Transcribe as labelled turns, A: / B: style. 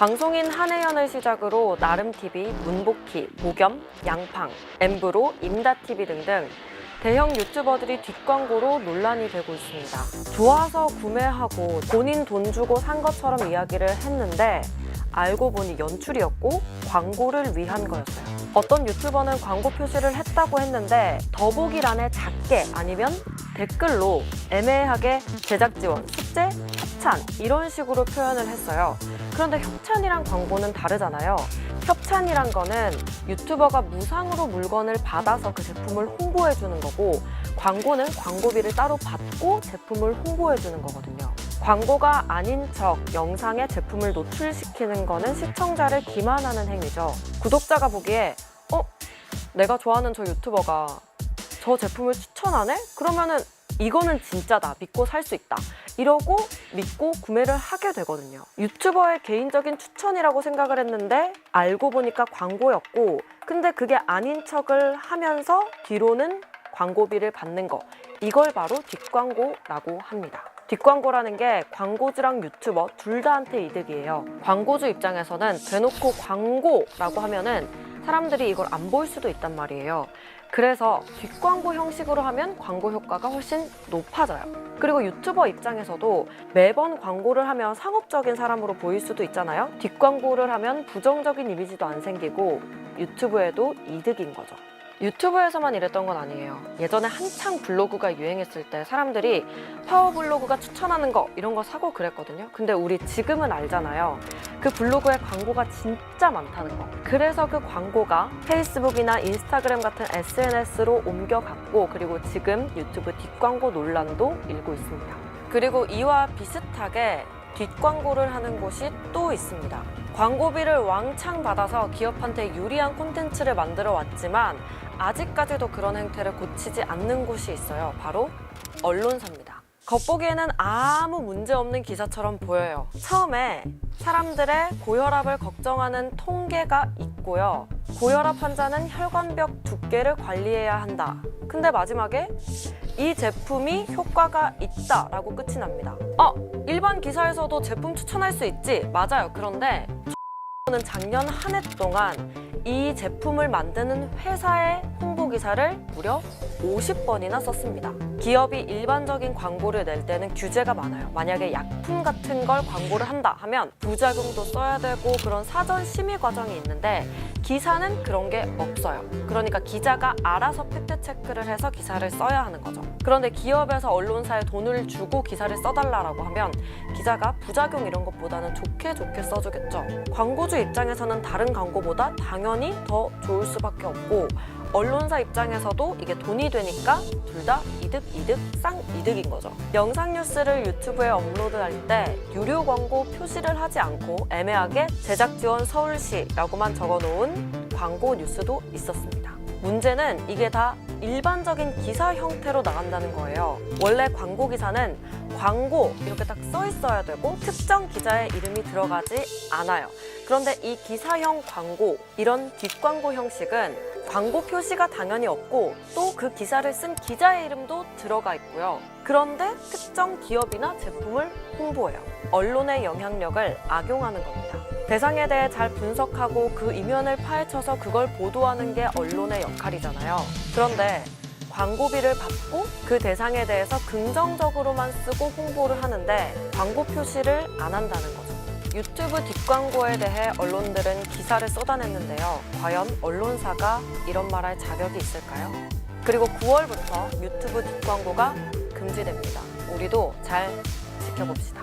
A: 방송인 한혜연을 시작으로 나름TV, 문복희, 모겸, 양팡, 엠브로, 임다TV 등등 대형 유튜버들이 뒷광고로 논란이 되고 있습니다. 좋아서 구매하고 본인 돈 주고 산 것처럼 이야기를 했는데 알고 보니 연출이었고 광고를 위한 거였어요. 어떤 유튜버는 광고 표시를 했다고 했는데 더보기란에 작게 아니면 댓글로 애매하게 제작 지원, 숙제, 협찬 이런 식으로 표현을 했어요. 그런데 협찬이랑 광고는 다르잖아요. 협찬이란 거는 유튜버가 무상으로 물건을 받아서 그 제품을 홍보해 주는 거고 광고는 광고비를 따로 받고 제품을 홍보해 주는 거거든요. 광고가 아닌 척 영상에 제품을 노출시키는 거는 시청자를 기만하는 행위죠. 구독자가 보기에 어? 내가 좋아하는 저 유튜버가 저 제품을 추천하네? 그러면은 이거는 진짜다. 믿고 살 수 있다. 이러고 믿고 구매를 하게 되거든요. 유튜버의 개인적인 추천이라고 생각을 했는데 알고 보니까 광고였고 근데 그게 아닌 척을 하면서 뒤로는 광고비를 받는 거. 이걸 바로 뒷광고라고 합니다. 뒷광고라는 게 광고주랑 유튜버 둘 다한테 이득이에요. 광고주 입장에서는 대놓고 광고라고 하면은 사람들이 이걸 안 볼 수도 있단 말이에요. 그래서 뒷광고 형식으로 하면 광고 효과가 훨씬 높아져요. 그리고 유튜버 입장에서도 매번 광고를 하면 상업적인 사람으로 보일 수도 있잖아요. 뒷광고를 하면 부정적인 이미지도 안 생기고 유튜브에도 이득인 거죠. 유튜브에서만 이랬던 건 아니에요. 예전에 한창 블로그가 유행했을 때 사람들이 파워 블로그가 추천하는 거 이런 거 사고 그랬거든요. 근데 우리 지금은 알잖아요. 그 블로그에 광고가 진짜 많다는 거. 그래서 그 광고가 페이스북이나 인스타그램 같은 SNS로 옮겨갔고 그리고 지금 유튜브 뒷광고 논란도 일고 있습니다. 그리고 이와 비슷하게 뒷광고를 하는 곳이 또 있습니다. 광고비를 왕창 받아서 기업한테 유리한 콘텐츠를 만들어 왔지만 아직까지도 그런 행태를 고치지 않는 곳이 있어요. 바로 언론사입니다. 겉보기에는 아무 문제 없는 기사처럼 보여요. 처음에 사람들의 고혈압을 걱정하는 통계가 있고요. 고혈압 환자는 혈관벽 두께를 관리해야 한다. 근데 마지막에 이 제품이 효과가 있다 라고 끝이 납니다. 어, 일반 기사에서도 제품 추천할 수 있지. 맞아요. 그런데 저는 작년 한 해 동안 이 제품을 만드는 회사의 홍보 기사를 무려 50번이나 썼습니다. 기업이 일반적인 광고를 낼 때는 규제가 많아요. 만약에 약품 같은 걸 광고를 한다 하면 부작용도 써야 되고 그런 사전 심의 과정이 있는데 기사는 그런 게 없어요. 그러니까 기자가 알아서 팩트 체크를 해서 기사를 써야 하는 거죠. 그런데 기업에서 언론사에 돈을 주고 기사를 써달라고 하면 기자가 부작용 이런 것보다는 좋게 좋게 써주겠죠. 광고주 입장에서는 다른 광고보다 당연히 더 좋을 수밖에 없고 언론사 입장에서도 이게 돈이 되니까 둘 다 이득 이득 쌍 이득인 거죠. 영상 뉴스를 유튜브에 업로드할 때 유료 광고 표시를 하지 않고 애매하게 제작 지원 서울시라고만 적어 놓은 광고 뉴스도 있었습니다. 문제는 이게 다 일반적인 기사 형태로 나간다는 거예요. 원래 광고 기사는 광고 이렇게 딱 써 있어야 되고 특정 기자의 이름이 들어가지 않아요. 그런데 이 기사형 광고, 이런 뒷광고 형식은 광고 표시가 당연히 없고 또 그 기사를 쓴 기자의 이름도 들어가 있고요. 그런데 특정 기업이나 제품을 홍보해요. 언론의 영향력을 악용하는 겁니다. 대상에 대해 잘 분석하고 그 이면을 파헤쳐서 그걸 보도하는 게 언론의 역할이잖아요. 그런데 광고비를 받고 그 대상에 대해서 긍정적으로만 쓰고 홍보를 하는데 광고 표시를 안 한다는 거죠. 유튜브 뒷광고에 대해 언론들은 기사를 쏟아냈는데요. 과연 언론사가 이런 말할 자격이 있을까요? 그리고 9월부터 유튜브 뒷광고가 금지됩니다. 우리도 잘 지켜봅시다.